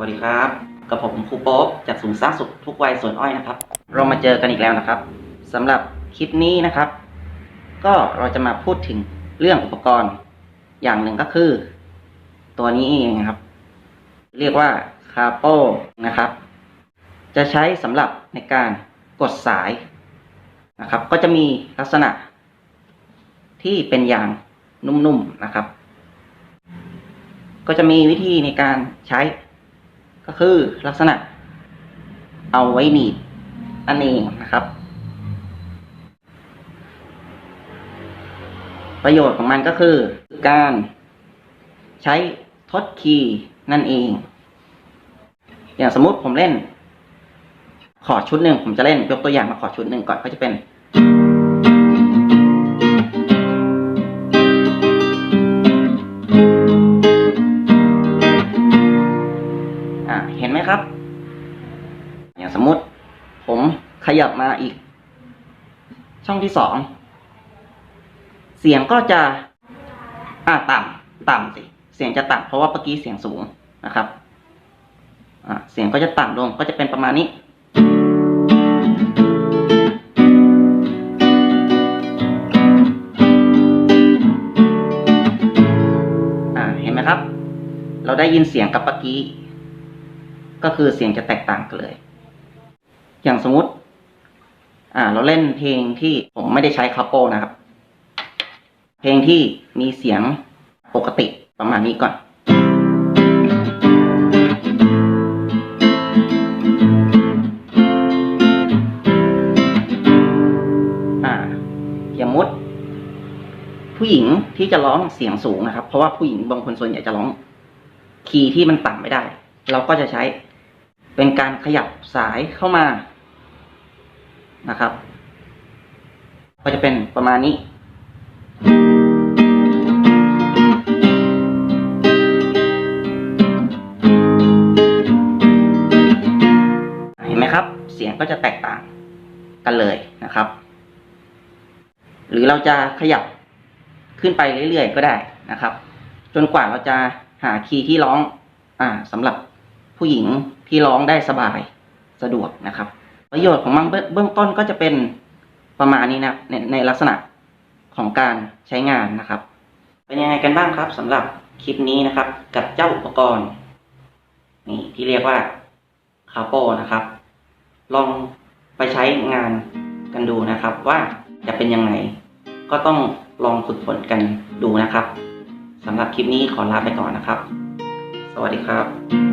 วัสดีครับ กับผมครูโป๊ปจากศูนย์สร้างสุขทุกวัยสวนอ้อยนะครับ เรามาเจอกันอีกแล้วนะครับสำหรับคลิปนี้นะครับ ก็เราจะมาพูดถึงเรื่องอุปกรณ์ อย่างหนึ่งก็คือ ตัวนี้เองครับ เรียกว่าคาโปนะครับ จะใช้สำหรับในการกดสายนะครับ ก็จะมีลักษณะที่เป็นยางนุ่มๆนะครับ ก็จะมีวิธีในการใช้ ก็คือลักษณะเอาไว้หนีบนั่นเองนะครับ ประโยชน์ของมันก็คือการใช้ทดคีย์นั่นเอง อย่างสมมุติผมเล่น ขอชุดหนึ่งผมจะเล่นยกตัวอย่างมาขอชุดหนึ่งก่อนก็จะเป็น เห็นไหมครับ อย่างสมมติผมขยับมาอีก ช่องที่สอง เสียงก็จะ อ่าต่ำต่ำสิ เสียงจะต่ำเพราะว่าเมื่อกี้เสียงสูงนะครับอ่าเสียงก็จะต่ำลงก็จะเป็นประมาณนี้อ่าเห็นไหมครับ เราได้ยินเสียงกับเมื่อกี้ ก็คือเสียงจะแตกต่างกันเลย อย่างสมมติ อ่า เราเล่นเพลงที่ผมไม่ได้ใช้คาโปนะครับ เพลงที่มีเสียงปกติประมาณนี้ก่อน อ่าอย่างมุดผู้หญิงที่จะร้องเสียงสูงนะครับ เพราะว่าผู้หญิงบางคนส่วนใหญ่จะร้องคีย์ที่มันต่ำไม่ได้ เราก็จะใช้ เป็นการขยับสายเข้ามานะครับ ก็จะเป็นประมาณนี้ เห็นไหมครับ เสียงก็จะแตกต่างกันเลยนะครับ หรือเราจะขยับขึ้นไปเรื่อยๆก็ได้นะครับ จนกว่าเราจะหาคีย์ที่ร้อง อ่าสำหรับ ผู้หญิงที่ร้องได้สบายสะดวกนะครับ ประโยชน์ของมันเบื้องเบื้องต้นก็จะเป็นประมาณนี้นะในในลักษณะของการใช้งานนะครับ เป็นยังไงกันบ้างครับสำหรับคลิปนี้นะครับ กับเจ้าอุปกรณ์นี่ที่เรียกว่าคาโปนะครับ ลองไปใช้งานกันดูนะครับ ว่าจะเป็นยังไงก็ต้องลองฝึกฝนกันดูนะครับสำหรับคลิปนี้ขอลาไปก่อนนะครับ สวัสดีครับ